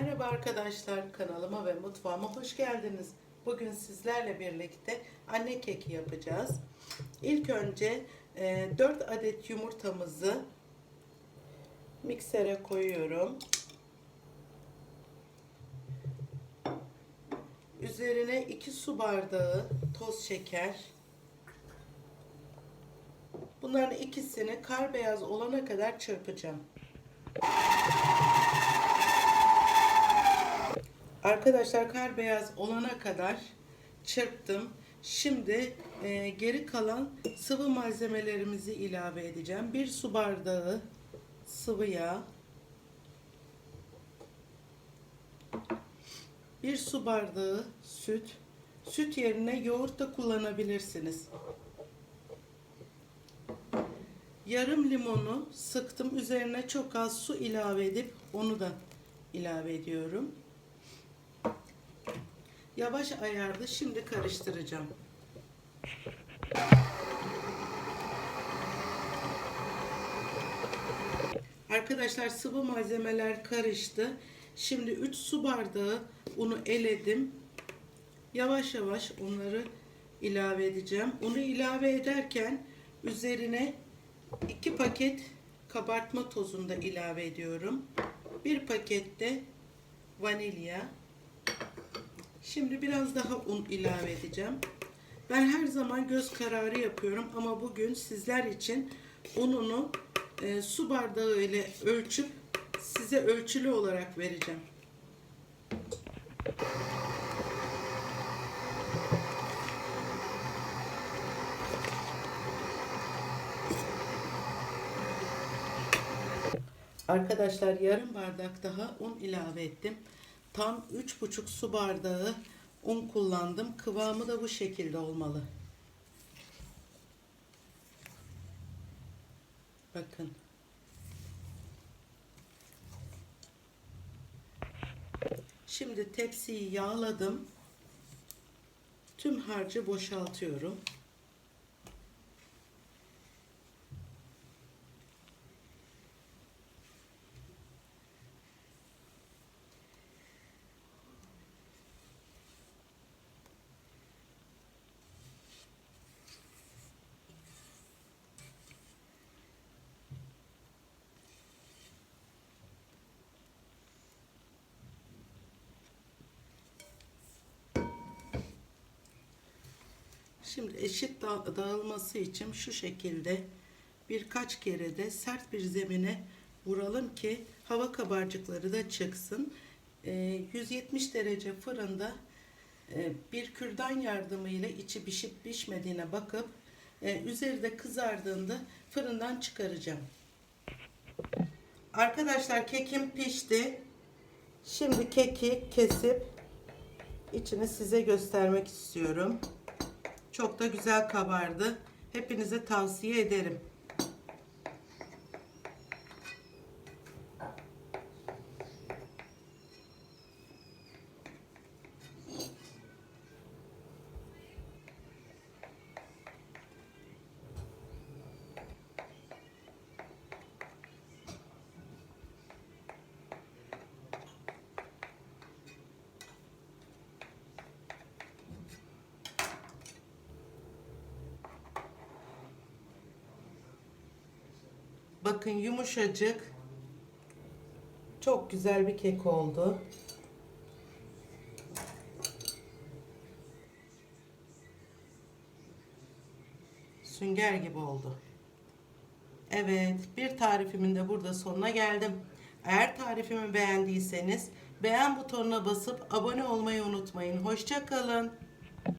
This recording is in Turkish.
Merhaba arkadaşlar, kanalıma ve mutfağıma hoş geldiniz. Bugün sizlerle birlikte anne keki yapacağız. İlk önce e, 4 adet yumurtamızı miksere koyuyorum. Üzerine 2 su bardağı toz şeker. Bunların ikisini kar beyaz olana kadar çırpacağım. Arkadaşlar kar beyaz olana kadar çırptım. Şimdi e, geri kalan sıvı malzemelerimizi ilave edeceğim. Bir su bardağı sıvı yağ. Bir su bardağı süt. Süt yerine yoğurt da kullanabilirsiniz. Yarım limonu sıktım. Üzerine çok az su ilave edip onu da ilave ediyorum. Yavaş ayarda şimdi karıştıracağım. Arkadaşlar sıvı malzemeler karıştı. Şimdi 3 su bardağı unu eledim. Yavaş yavaş onları ilave edeceğim. Unu ilave ederken üzerine 2 paket kabartma tozunu da ilave ediyorum. Bir pakette vanilya. Şimdi biraz daha un ilave edeceğim. Ben her zaman göz kararı yapıyorum ama bugün sizler için ununu e, su bardağı ile ölçüp size ölçülü olarak vereceğim. Arkadaşlar yarım bardak daha un ilave ettim. Tam 3,5 su bardağı un kullandım. Kıvamı da bu şekilde olmalı. Bakın. Şimdi tepsiyi yağladım. Tüm harcı boşaltıyorum. Şimdi eşit da- dağılması için şu şekilde birkaç kere de sert bir zemine vuralım ki hava kabarcıkları da çıksın. Ee, 170 derece fırında e, bir kürdan yardımıyla içi pişip pişmediğine bakıp e, üzeri de kızardığında fırından çıkaracağım. Arkadaşlar kekim pişti. Şimdi keki kesip içini size göstermek istiyorum. Çok da güzel kabardı. Hepinize tavsiye ederim. Bakın yumuşacık. Çok güzel bir kek oldu. Sünger gibi oldu. Evet, bir tarifimin de burada sonuna geldim. Eğer tarifimi beğendiyseniz beğen butonuna basıp abone olmayı unutmayın. Hoşça kalın.